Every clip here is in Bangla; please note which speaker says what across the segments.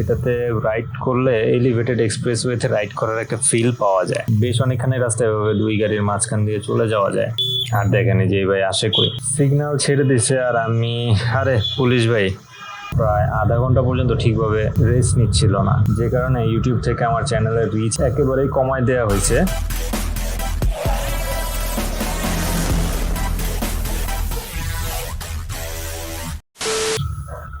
Speaker 1: এটাতে রাইড করলে এলিভেটেড এক্সপ্রেসওয়েতে রাইড করার একটা ফিল পাওয়া যায়। বেশ অনেকখানি রাস্তায় এভাবে দুই গাড়ির মাঝখান দিয়ে চলে যাওয়া যায়। আর দেখেন যে ভাই আসে কই? সিগন্যাল ছেড়ে দিছে আর আমি, আরে পুলিশ ভাই, প্রায় আধা ঘণ্টা পর্যন্ত ঠিকভাবে রেস্ট নিচ্ছিল না। যে কারণে ইউটিউব থেকে আমার চ্যানেলের রিচ একেবারেই কমায় দেওয়া হয়েছে।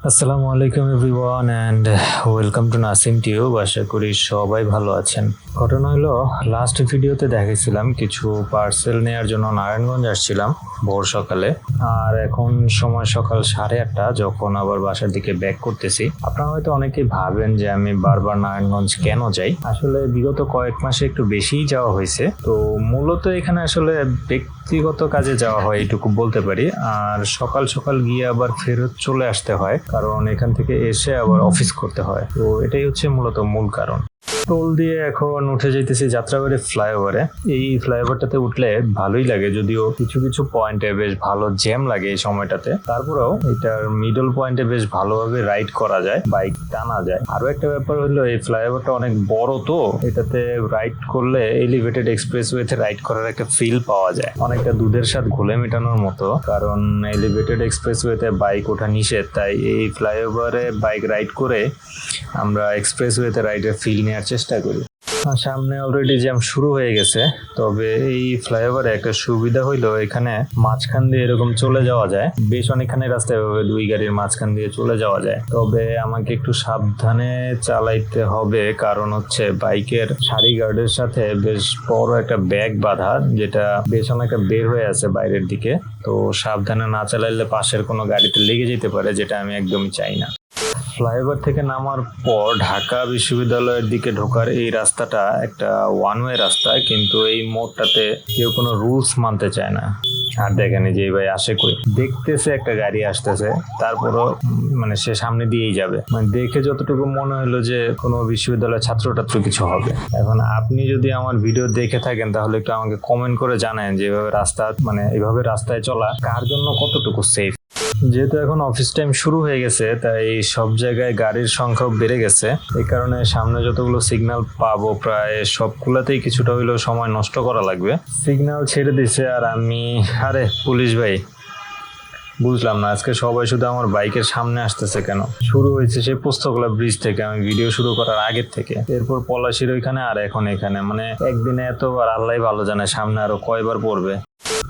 Speaker 1: আসসালামু আলাইকুম everyone and welcome to Nasim tube আশা করি সবাই ভালো আছেন। ঘটনা হলো লাস্ট ভিডিওতে দেখেছিলাম, কিছু পার্সেল নেওয়ার জন্য নারায়ণগঞ্জ আসছিলাম ভোর সকালে। আর এখন সময় সকাল সাড়ে আটটা, যখন আবার বাসার দিকে ব্যাক করতেছি। আপনারা হয়তো অনেকেই ভাবেন যে আমি বারবার নারায়ণগঞ্জ কেন যাই। আসলে বিগত কয়েক মাসে একটু বেশিই যাওয়া হয়েছে। তো মূলত এখানে আসলে ব্যক্তিগত কাজে যাওয়া হয় এইটুকু বলতে পারি। আর সকাল সকাল গিয়ে আবার ফেরত চলে আসতে হয়। কারণ এখান থেকে এসে আবার অফিস করতে হয়। তো এটাই হচ্ছে মূলত মূল কারণ। টোল দিয়ে এখন উঠে যাইতেছি যাত্রাবাড়ি ফ্লাইওভারে। এই ফ্লাইওভারটাতে উঠলে ভালোই লাগে, যদিও কিছু কিছু পয়েন্টে বেশ ভালো জ্যাম লাগে এই সময়টাতে। তারপরেও এটার মিডল পয়েন্টে বেশ ভালোভাবে রাইড করা যায় বাইক টানা যায়। আরও একটা ব্যাপার হলো, এই ফ্লাইওভারটা অনেক বড় তো, এটাতে রাইড করলে এলিভেটেড এক্সপ্রেস এক্সপ্রেসওয়েতে রাইড করার একটা ফিল পাওয়া যায়। অনেকটা দুধের সাথে ঘুলে মেটানোর মতো, কারণ এলিভেটেড এক্সপ্রেস এক্সপ্রেসওয়েতে বাইক ওঠা নিষেধ। তাই এই ফ্লাইওভারে বাইক রাইড করে আমরা এক্সপ্রেস এক্সপ্রেসওয়েতে রাইডের ফিল নেওয়ার চেষ্টা করি। সামনে অলরেডি জ্যাম শুরু হয়ে গেছে, তবে এই ফ্লাইওভারে একটা সুবিধা হইল, এখানে মাঝখান দিয়ে এরকম চলে যাওয়া যায়। বেশ অনেকখানি রাস্তায় এভাবে দুই গাড়ির মাঝখান দিয়ে চলে যাওয়া যায়। তবে আমাকে একটু সাবধানে চালাইতে হবে, কারণ হচ্ছে বাইকের সারি গার্ডের সাথে বেশ বড় একটা ব্যাগ বাঁধা, যেটা বেশ অনেকটা বের হয়ে আছে বাইরের দিকে। তো সাবধানে না চালাইলে পাশের কোনো গাড়িতে লেগে যেতে পারে, যেটা আমি একদমই চাই না। ফ্লাইওভার থেকে নামার পর ঢাকা বিশ্ববিদ্যালয়ের দিকে ঢোকার এই রাস্তাটা একটা ওয়ান ওয়ে রাস্তা, কিন্তু এই মোড়টাতে কেউ কোনো রুলস মানতে চায় না। আর দেখেনি যে ভাই আসে কই? দেখতেছে একটা গাড়ি আসতেছে, তারপরও মানে সে সামনে দিয়েই যাবে। মানে দেখে যতটুকু মনে হলো যে কোনো বিশ্ববিদ্যালয়ের ছাত্র টাত্র কিছু হবে। এখন আপনি যদি আমার ভিডিও দেখে থাকেন, তাহলে একটু আমাকে কমেন্ট করে জানান যে এভাবে রাস্তা মানে এভাবে রাস্তায় চলা, কার জন্য কতটুকু সেফ যেহেতু এখন অফিস টাইম শুরু হয়ে গেছে, তাই সব জায়গায় গাড়ির সংখ্যাও বেড়ে গেছে। এই কারণে সামনে যতগুলো সিগন্যাল পাবো, প্রায় সবগুলাতেই কিছুটা হইলেও সময় নষ্ট করা লাগবে। সিগন্যাল ছেড়ে দিছে আর আমি, আরে পুলিশ ভাই, বুঝলাম না, আজকে সবাই শুধু আমার বাইকের সামনে আসতেছে কেন? শুরু হয়েছে সেই পুস্তকলা ব্রিজ থেকে, আমি ভিডিও শুরু করার আগের থেকে। এরপর পলাশির ওইখানে আর এখন এখানে মানে একদিনে এতবার আল্লাহ ভালো জানে, সামনে আরও কয়বার পড়বে।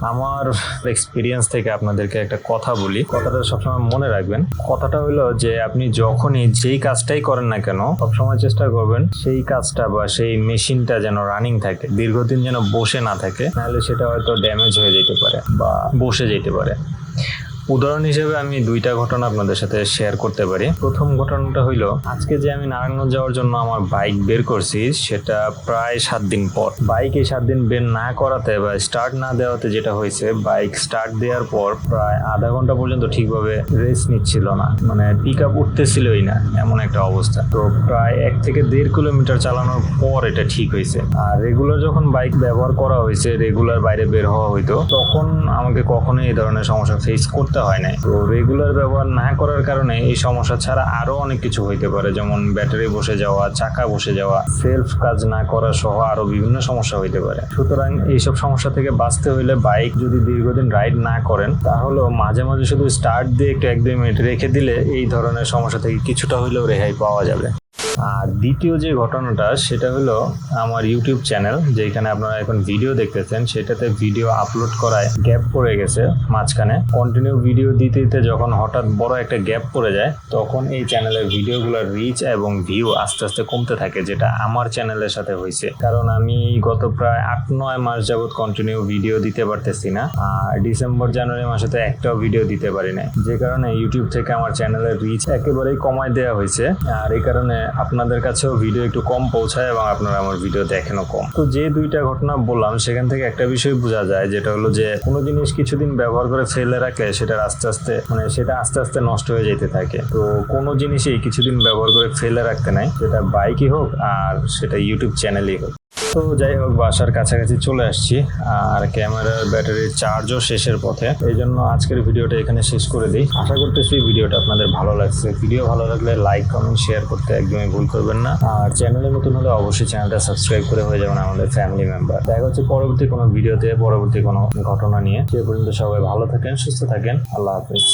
Speaker 1: আমার এক্সপিরিয়েন্স থেকে আপনাদেরকে একটা কথা বলি। কথাটা সবসময় মনে রাখবেন। কথাটা হলো যে, আপনি যখনই যেই কাজটাই করেন না কেন, সবসময় চেষ্টা করবেন সেই কাজটা বা সেই মেশিনটা যেন রানিং থাকে, দীর্ঘদিন যেন বসে না থাকে নাহলে সেটা হয়তো ড্যামেজ হয়ে যেতে পারে বা বসে যেতে পারে। উদাহরণ হিসেবে আমি দুইটা ঘটনা আপনাদের সাথে শেয়ার করতে পারি। প্রথম ঘটনাটা হইল, আজকে যে আমি নারায়ণগঞ্জ যাওয়ার জন্য আমার বাইক বের করছি, সেটা প্রায় সাত দিন পর। বাইক এই সাত দিন বের না করাতে বা স্টার্ট না দেওয়াতে যেটা হয়েছে বাইক স্টার্ট দেওয়ার পর প্রায় আধা ঘণ্টা পর্যন্ত ঠিকভাবে রেস্ট নিচ্ছিল না। মানে পিক আপ উঠতেছিলই না, এমন একটা অবস্থা। তো প্রায় এক থেকে দেড় কিলোমিটার চালানোর পর এটা ঠিক হয়েছে। আর রেগুলার যখন বাইক ব্যবহার করা হয়েছে রেগুলার বাইরে বের হওয়া হইতো, তখন আমাকে কখনোই এই ধরনের সমস্যা ফেস করতে হয় নাই। তো রেগুলার ব্যবহার না করার কারণে এই সমস্যা ছাড়া আরও অনেক কিছু হইতে পারে, যেমন ব্যাটারি বসে যাওয়া, চাকা বসে যাওয়া সেলফ কাজ না করা সহ আরও বিভিন্ন সমস্যা হইতে পারে। সুতরাং এইসব সমস্যা থেকে বাঁচতে হইলে বাইক যদি দীর্ঘদিন রাইড না করেন তাহলে মাঝে মাঝে শুধু স্টার্ট দিয়ে একটু এক দুই মিনিট রেখে দিলে এই ধরনের সমস্যা থেকে কিছুটা হইলেও রেহাই পাওয়া যাবে। আর দ্বিতীয় যে ঘটনাটা, সেটা হলো আমার ইউটিউব চ্যানেল যেখানে আপনারা এখন ভিডিও দেখতেছেন, সেটাতে ভিডিও আপলোড করায় গ্যাপ পড়ে গেছে মাঝখানে। কন্টিনিউ ভিডিও দিতে দিতে যখন হঠাৎ বড় একটা গ্যাপ পড়ে যায়, তখন এই চ্যানেলের ভিডিওগুলোর রিচ এবং ভিউ আস্তে আস্তে কমতে থাকে, যেটা আমার চ্যানেলের সাথে হয়েছে। কারণ আমি গত প্রায় আট, নয় মাস যাবত কন্টিনিউ ভিডিও দিতে পারতেছি না, আর ডিসেম্বর জানুয়ারি মাসে তো একটাও ভিডিও দিতে পারি না যে কারণে ইউটিউব থেকে আমার চ্যানেলের রিচ একেবারেই কমায় দেওয়া হয়েছে, আর এই কারণে আপনাদের কাছেও ভিডিও একটু কম পৌঁছায় এবং আপনারা আমার ভিডিও দেখেনও কম। তো যে দুইটা ঘটনা বললাম, সেখান থেকে একটা বিষয় বোঝা যায়, যেটা হলো যে কোনো জিনিস কিছুদিন ব্যবহার করে ফেলে রাখলে সেটা আস্তে আস্তে মানে সেটা আস্তে আস্তে নষ্ট হয়ে যেতে থাকে। তো কোনো জিনিসই কিছুদিন ব্যবহার করে ফেলে রাখতে নাই, সেটা বাইকই হোক আর সেটা ইউটিউব চ্যানেলই হোক। তো যাই হোক, বাসার কাছাকাছি চলে আসছি। আর ক্যামেরার ব্যাটারির চার্জও শেষের পথে। এই জন্য আজকের ভিডিওটা এখানে শেষ করে দিই। আশা করতেছি ভিডিওটা আপনাদের ভালো লাগছে। ভিডিও ভালো লাগলে লাইক কমেন্ট শেয়ার করতে একদমই ভুল করবেন না। আর চ্যানেলে নতুন হলে অবশ্যই চ্যানেলটা সাবস্ক্রাইব করে হয়ে যাবেন আমাদের ফ্যামিলি মেম্বার দেখা হচ্ছে পরবর্তী কোনো ভিডিওতে, পরবর্তী কোনো ঘটনা নিয়ে। সে পর্যন্ত সবাই ভালো থাকেন, সুস্থ থাকেন। আল্লাহ হাফিজ।